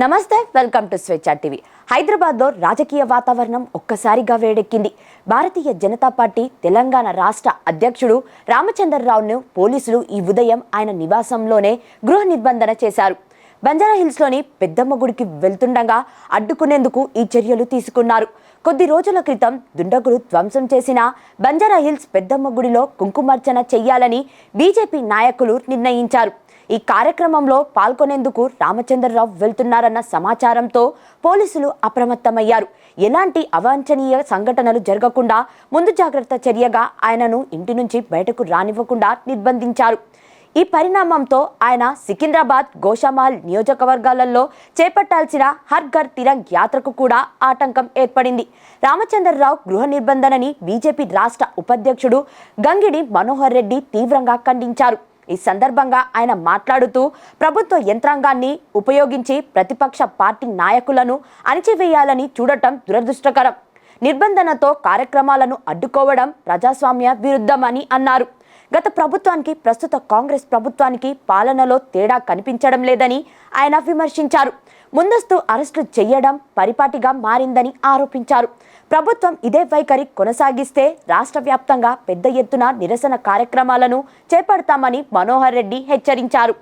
నమస్తే welcome to స్వేచ్ఛ TV. హైదరాబాద్లో రాజకీయ వాతావరణం ఒక్కసారిగా వేడెక్కింది. భారతీయ జనతా పార్టీ తెలంగాణ రాష్ట్ర అధ్యక్షుడు రామచంద్రరావును పోలీసులు ఈ ఉదయం ఆయన నివాసంలోనే గృహ నిర్బంధన చేశారు. బంజారా హిల్స్లోని పెద్దమ్మ గుడికి వెళ్తుండగా అడ్డుకునేందుకు ఈ చర్యలు తీసుకున్నారు. కొద్ది రోజుల క్రితం దుండగులు ధ్వంసం చేసిన బంజారా హిల్స్ పెద్దమ్మ గుడిలో కుంకుమార్చన చెయ్యాలని బీజేపీ నాయకులు నిర్ణయించారు. ఈ కార్యక్రమంలో పాల్గొనేందుకు రామచంద్రరావు వెళ్తున్నారన్న సమాచారంతో పోలీసులు అప్రమత్తమయ్యారు. ఎలాంటి అవాంఛనీయ సంఘటనలు జరగకుండా ముందు జాగ్రత్త చర్యగా ఆయనను ఇంటి నుంచి బయటకు రానివ్వకుండా నిర్బంధించారు. ఈ పరిణామంతో ఆయన సికింద్రాబాద్ గోషామహల్ నియోజకవర్గాలలో చేపట్టాల్సిన హర్ ఘర్ తిరంగ్ యాత్రకు కూడా ఆటంకం ఏర్పడింది. రామచంద్రరావు గృహ నిర్బంధనని బీజేపీ రాష్ట్ర ఉపాధ్యక్షుడు గంగిడి మనోహర్ రెడ్డి తీవ్రంగా ఖండించారు. ఈ సందర్భంగా ఆయన మాట్లాడుతూ ప్రభుత్వ యంత్రాంగాన్ని ఉపయోగించి ప్రతిపక్ష పార్టీ నాయకులను అణిచివేయాలని చూడటం దురదృష్టకరం. నిర్బంధనతో కార్యక్రమాలను అడ్డుకోవడం ప్రజాస్వామ్య విరుద్ధమని అన్నారు. గత ప్రభుత్వానికి ప్రస్తుత కాంగ్రెస్ ప్రభుత్వానికి పాలనలో తేడా కనిపించడం లేదని ఆయన విమర్శించారు. ముందస్తు అరెస్టు చేయడం పరిపాటిగా మారిందని ఆరోపించారు. ప్రభుత్వం ఇదే వైఖరి కొనసాగిస్తే రాష్ట్ర వ్యాప్తంగా పెద్ద ఎత్తున నిరసన కార్యక్రమాలను చేపడతామని మనోహర్ రెడ్డి హెచ్చరించారు.